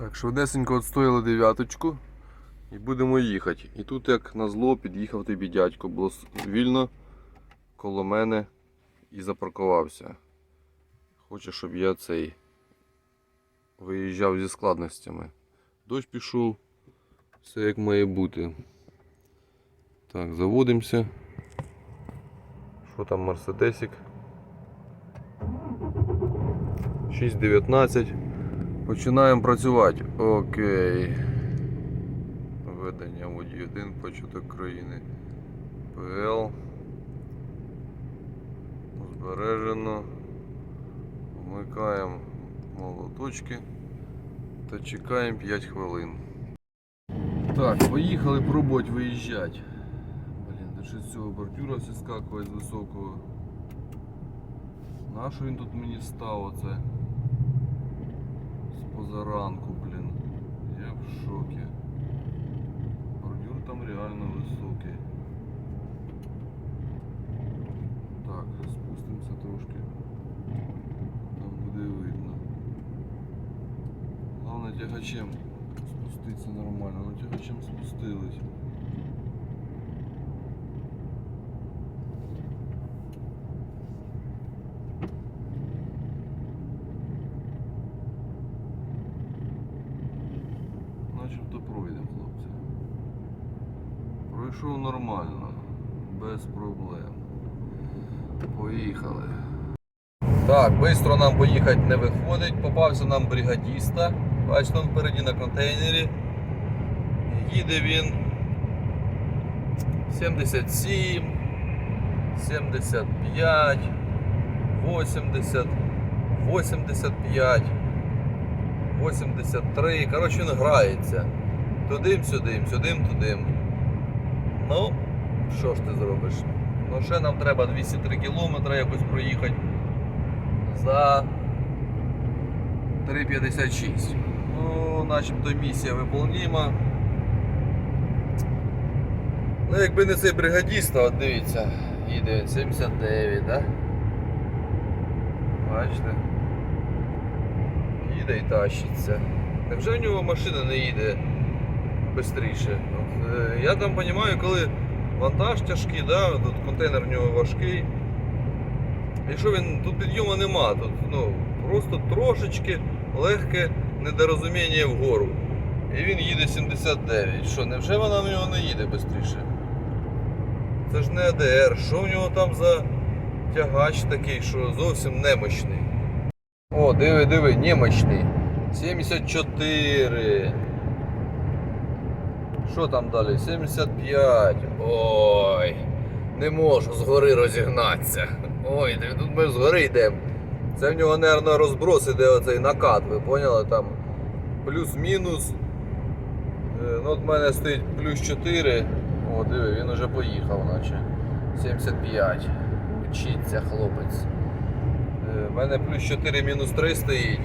Так, швидесенько відстояли дев'яточку і будемо їхати. І тут, як на зло, під'їхав тобі дядько. Було вільно коло мене і запаркувався. Хоче, щоб я цей виїжджав зі складностями. Дощ пішов, все як має бути. Так, заводимося. Що там Мерседесик? 6.19. Починаємо працювати. Окей. Ведення водій 1 початок країни. ПЛ. Збережено. Вмикаємо молоточки та чекаємо 5 хвилин. Так, поїхали пробувати виїжджати. Блін, де ще з цього бордюра все скакує з високого. Нащо він тут мені став оце? Позаранку, блін. Я в шокі. Бордюр там реально високий. Так, спустимося трошки. Там буде видно. Головне тягачем спуститися нормально, ну тягачем спустились. Пройдемо, хлопці. Пройшов нормально, без проблем. Поїхали. Так, швидко нам поїхати не виходить. Попався нам бригадіста. Бачите, він впереді на контейнері. Їде він 77, 75, 80, 85. 83. Коротше, він грається. Тудим, сюдим, сюдим, тудим. Ну, що ж ти зробиш? Ну, ще нам треба 203 кілометри якось проїхати за 3,56. Ну, начебто місія виповніма. Ну, якби не цей бригадіст, от дивіться, їде 79, да? Бачите? їде і тащиться. Невже в нього машина не їде швидше? Е, я там розумію, коли вантаж тяжкий, да, тут контейнер в нього важкий. Якщо він тут підйому нема, тут ну, просто трошечки легке недорозуміння вгору. І він їде 79. Що, невже вона в нього не їде швидше? Це ж не АДР. Що в нього там за тягач такий, що зовсім немощний? О, диви, диви, немощний. 74. Що там далі? 75. Ой. Не можу згори розігнатися. Ой, тут ми згори йдемо. Це в нього, мабуть, розброс іде оцей накат, ви поняли? Там плюс-мінус. Е, Ну, от в мене стоїть плюс 4. О, диви, він уже поїхав, наче. 75. Вчиться, хлопець. Е, В мене плюс 4 мінус 3 стоїть.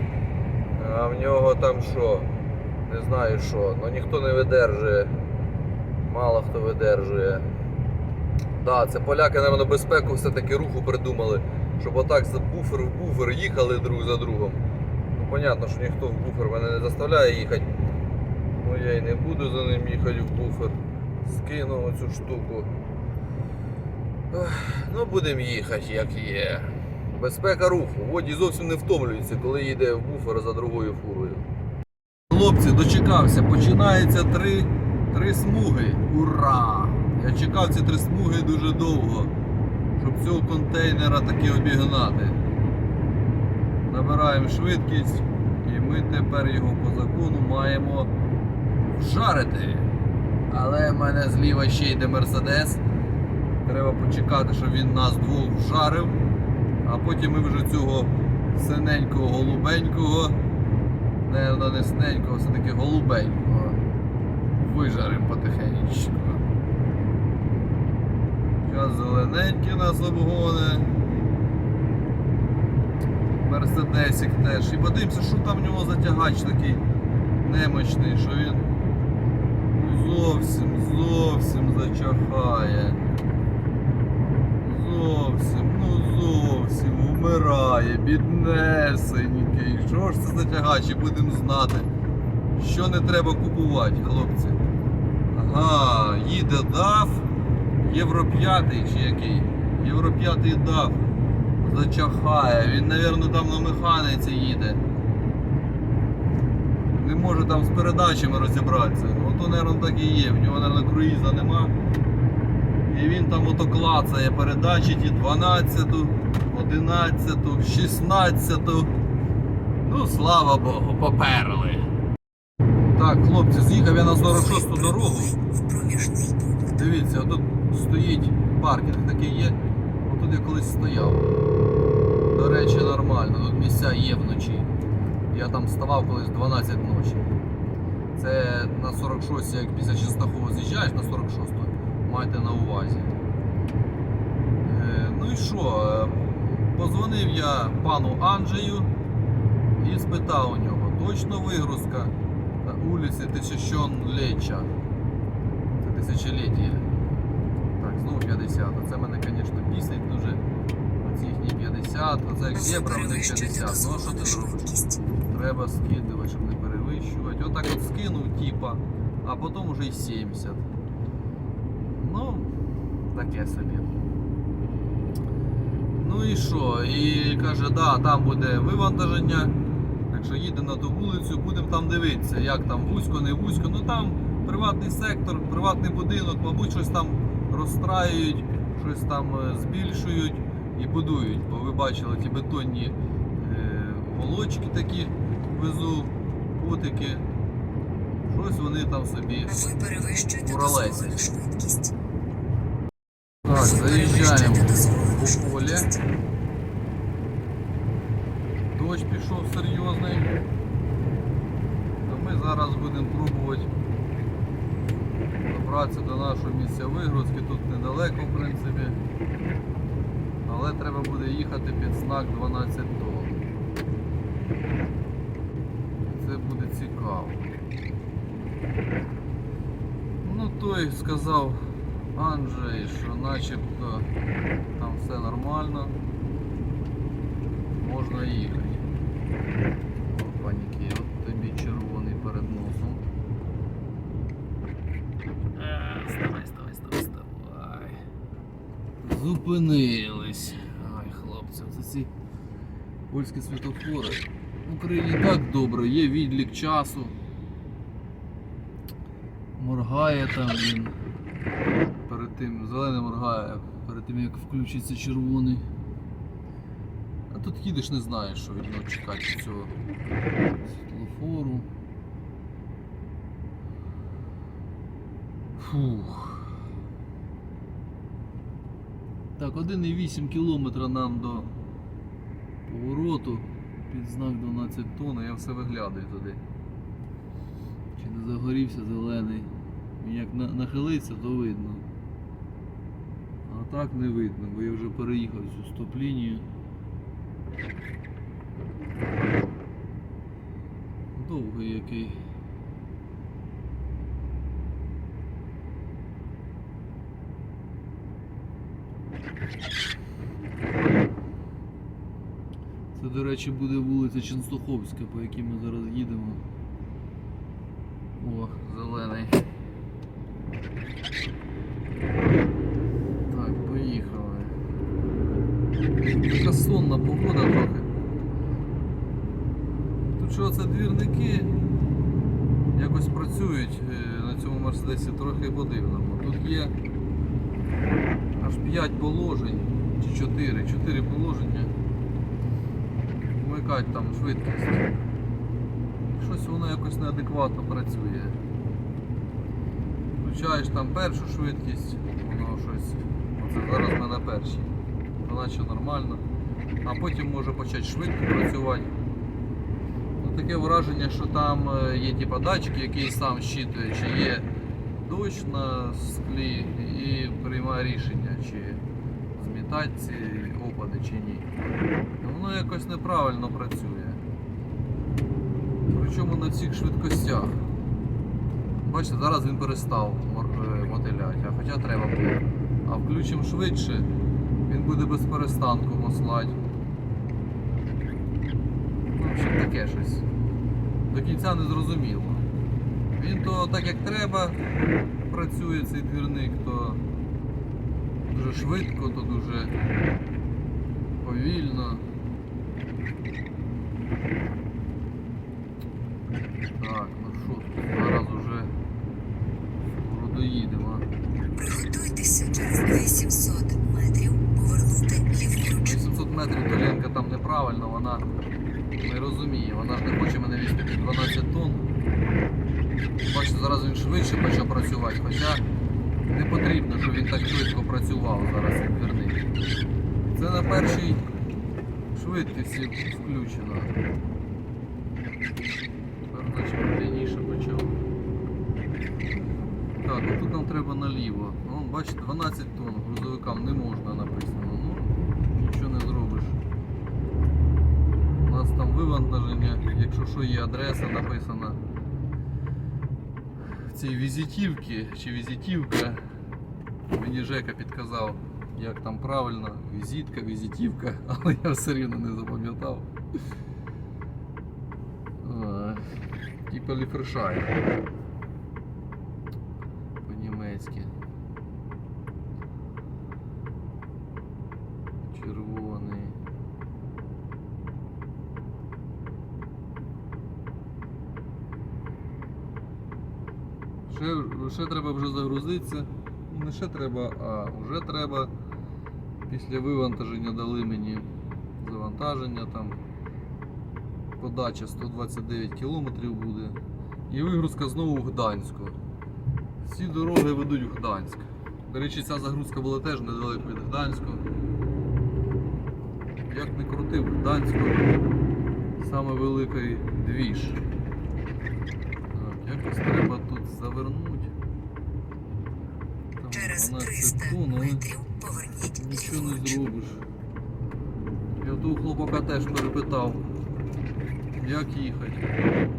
А в нього там що? Не знаю що. Ну ніхто не видержує. Мало хто видержує. Да, це поляки, мабуть, безпеку все-таки руху придумали, щоб отак за буфер в буфер їхали друг за другом. Ну, понятно, що ніхто в буфер мене не заставляє їхати. Ну я й не буду за ним їхати в буфер. Скину оцю штуку. Ну, будемо їхати, як є. Безпека руху. Водій зовсім не втомлюється, коли їде в буфер за другою фурою. Хлопці, дочекався. Починається три, три смуги. Ура! Я чекав ці три смуги дуже довго, щоб цього контейнера таки обігнати. Набираємо швидкість і ми тепер його по закону маємо вжарити. Але в мене зліва ще йде Мерседес. Треба почекати, щоб він нас двох вжарив. А потім ми вже цього синенького голубенького, не, не синенького, все-таки голубенького. Вижаримо потихеньку. Зараз зелененький нас обгоне. Мерседесик теж. І подивимося, що там в нього за тягач такий немощний, що він зовсім, зовсім зачахає. Зовсім, ну зовсім вмирає, біднесенький. Що ж це за і будемо знати. Що не треба купувати, хлопці? Ага, їде DAF, Євро 5 чи який? Євро 5 DAF. Зачахає. Він, мабуть, там на механіці їде. Не може там з передачами розібратися. Ото, мабуть, так і є. В нього, мабуть, круїза нема. І він там ото клацає передачі ті 12, 11, 16. Ну, слава Богу, поперли. Так, хлопці, з'їхав я на 46-ту дорогу. Дивіться, отут стоїть паркінг такий є. Отут я колись стояв. До речі, нормально, тут місця є вночі. Я там ставав колись 12 ночі. Це на 46 як після Чистахова з'їжджаєш на 46-ту, майте на увазі. Е, ну і що? е, Позвонив я пану Анджею і спитав у нього, точно вигрузка на вулиці Тисячонлеччя. Це тисячоліття. Так, знову 50. Це мене, звісно, бісить дуже. Оці їхні 50, оце як зебра, в них 50. Ну а що ти зробиш? Треба скидувати, щоб не перевищувати. Отак от скинув, типа, а потім уже й 70. Ну, таке собі. Ну і що? І каже, да, там буде вивантаження. Що їде на ту вулицю, будемо там дивитися, як там вузько, не вузько. Ну там приватний сектор, приватний будинок, мабуть, щось там розстраюють, щось там е, збільшують і будують. Бо ви бачили ті бетонні е, волочки такі везу, котики. Щось вони там собі. Дозволену швидкість. Так, заїжджаємо у поле. Дощ пішов серйозний. Ми зараз будемо пробувати добратися до нашого місця вигрузки. Тут недалеко, в принципі. Але треба буде їхати під знак 12 тонн. Це буде цікаво. Ну той сказав Анджей, що начебто там все нормально. Можна їхати. Паніки, от тобі червоний перед носом. Е, Вставай, вставай, вставай, вставай. Зупинились. Ай, хлопці, це ці польські світофори. В Україні так добре, є відлік часу. Моргає там він. Перед тим, зелений моргає, перед тим як включиться червоний. А тут їдеш, не знаєш, що від нього чекати цього світлофору. Фух. Так, 1,8 кілометра нам до повороту під знак 12 тонн, я все виглядаю туди. Чи не загорівся зелений. Він як нахилиться, то видно. А так не видно, бо я вже переїхав цю стоп-лінію. Довгий який. Це, до речі, буде вулиця Ченстоховська, по якій ми зараз їдемо. О, зелений. Так, поїхали. Така сонна погода трохи. Тут що це двірники якось працюють е, на цьому мерседесі трохи по-дивному. Тут є аж 5 положень, чи 4, 4 положення. Вмикать там швидкість. Щось воно якось неадекватно працює. Включаєш там першу швидкість, воно щось. Оце зараз ми на першій. Наче нормально. А потім може почати швидко працювати. Ну, таке враження, що там е, є типа датчик, який сам щитує, чи є дощ на склі і приймає рішення, чи змітати ці опади чи ні. Воно якось неправильно працює. Причому на цих швидкостях. Бачите, зараз він перестав е, мотиляти, хоча треба було. А включимо швидше, він буде без перестанку маслати. Ну, в таке щось. До кінця не зрозуміло. Він то так як треба працює цей двірник, то дуже швидко, то дуже повільно. Так, ну що, зараз уже скоро доїдемо. Приготуйтеся через 800 метрів повернути ліворуч. 800 метрів то там неправильно, вона не розуміє. Вона ж не хоче мене візти під 12 тонн. Бачите, зараз він швидше почав працювати, хоча не потрібно, щоб він так швидко працював зараз як двірник. Це на першій швидкості включено. Тепер медленніше почав. Так, ну тут нам треба наліво. Ну, бачите, 12 тонн грузовикам не можна написано. Ну, нічого не зробиш. У нас там вивантаження, якщо що є адреса написана в цій візитівці чи візитівка. Мені Жека підказав, як там правильно, візитка, візитівка, але я все рівно не запам'ятав. Типа ліфершає по-німецьки. Червоний. Ще, ще треба вже загрузитися. Не ще треба, а вже треба. Після вивантаження дали мені завантаження там. Подача 129 кілометрів буде. І вигрузка знову в Гданську. Всі дороги ведуть в Гданськ. До речі, ця загрузка була теж недалеко від Гданську. Як не крутив в Гданську, саме великий двіж. Так, якось треба тут завернути. Там Через 12 300 тонн, але нічого не зробиш. Я в того хлопака теж перепитав, як їхати.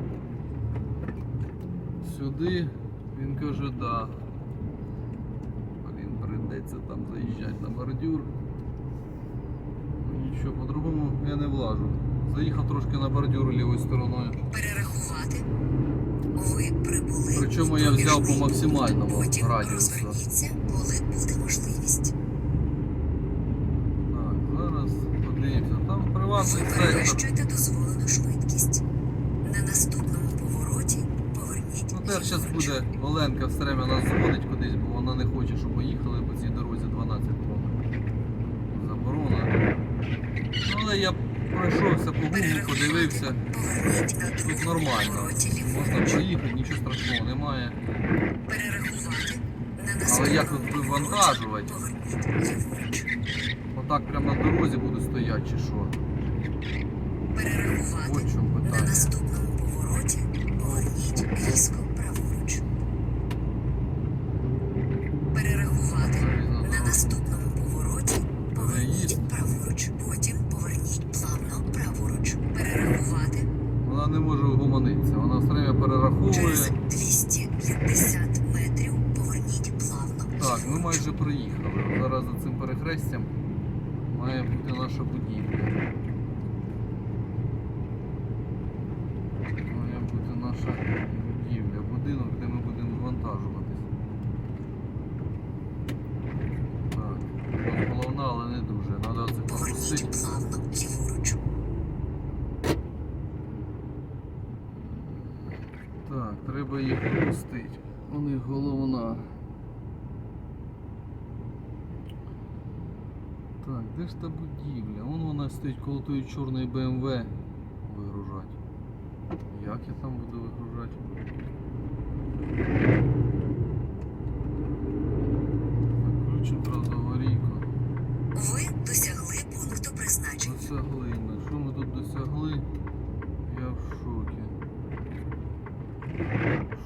Сюди він каже, да. Блін, прийдеться там заїжджати на бордюр. Ну, Нічого, по-другому я не влажу. Заїхав трошки на бордюр лівою стороною. Перерахувати. Ви прибули. Причому я взяв по максимальному радіусу. розверніться, коли буде можливість. Так, зараз подивимося. Перевищуєте дозволену швидкість. На наступному повороті поверніть Ну теж зараз буде Оленка все время нас зводить кудись, бо вона не хоче, щоб ми їхали по цій дорозі 12 тонн. Заборона. Ну, але я пройшовся по гуму, подивився. Тут нормально. Можна проїхати, нічого страшного немає. Але як тут вивантажувати? Отак прямо на дорозі буду стояти чи що? Чому На наступному повороті поверніть різко праворуч. Перерахувати. На наступному повороті поверніть праворуч. Потім поверніть плавно праворуч. Перерахувати. Вона не може угомонитися, вона все время перераховує. Через 250 метрів поверніть плавно. Так, ми майже приїхали. Зараз за цим перехрестям має бути наша будівля. 30. Так, треба їх опустити. У них головна. Так, де ж та будівля? Вон вона стоїть коло тої чорної БМВ вигружати. Як я там буду вигружати? Досягли. Що ми тут досягли? Я в шокі.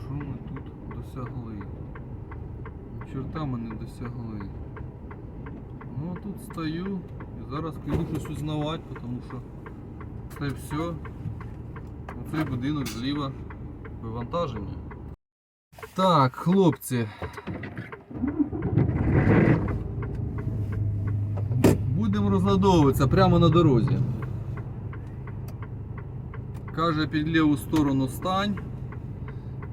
Що ми тут досягли? Ні Чорта ми не досягли. Ну тут стою і зараз піду щось узнавати, тому що це все. Оцей будинок зліва вивантаження. Так, хлопці. Будемо розладовуватися прямо на дорозі. Каже, під ліву сторону стань.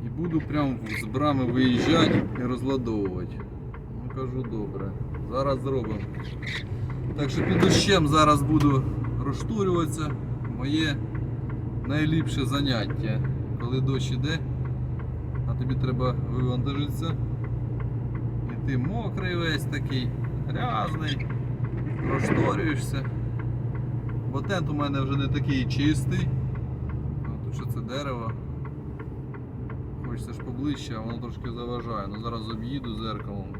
І буду прям з брами виїжджати і розладовувати. Ну кажу, добре. Зараз зробимо. Так що під дощем зараз буду розштурюватися. Моє найліпше заняття. Коли дощ іде, а тобі треба вивантажитися. І ти мокрий весь такий, грязний, розшторюєшся. Бо тент у мене вже не такий чистий. Тут що це дерево. Хочеться ж поближче, а воно трошки заважає. Ну зараз об'їду зеркалом.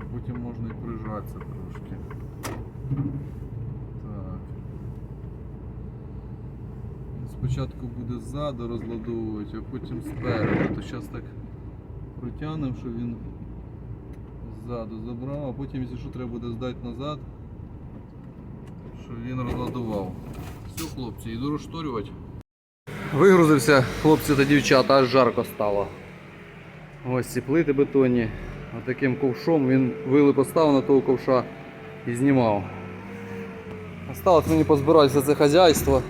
А потім можна і прижатися трошки. Так. Спочатку буде ззаду розладовувати, а потім спереду. То зараз так протягнемо, щоб він ззаду забрав, а потім, якщо що, треба буде здати назад, щоб він розладував. Все, хлопці, йду розшторювати. Вигрузився, хлопці та дівчата, аж жарко стало. Ось ці плити бетонні. Отаким ковшом він вили поставив на того ковша і знімав. Осталось мені позбирати все це хазяйство.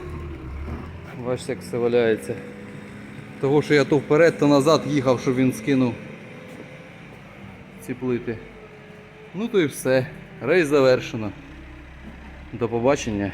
Бачите, як все валяється. Того, що я то вперед, то назад їхав, щоб він скинув ці плити. Ну то і все. Рейс завершено. До побачення.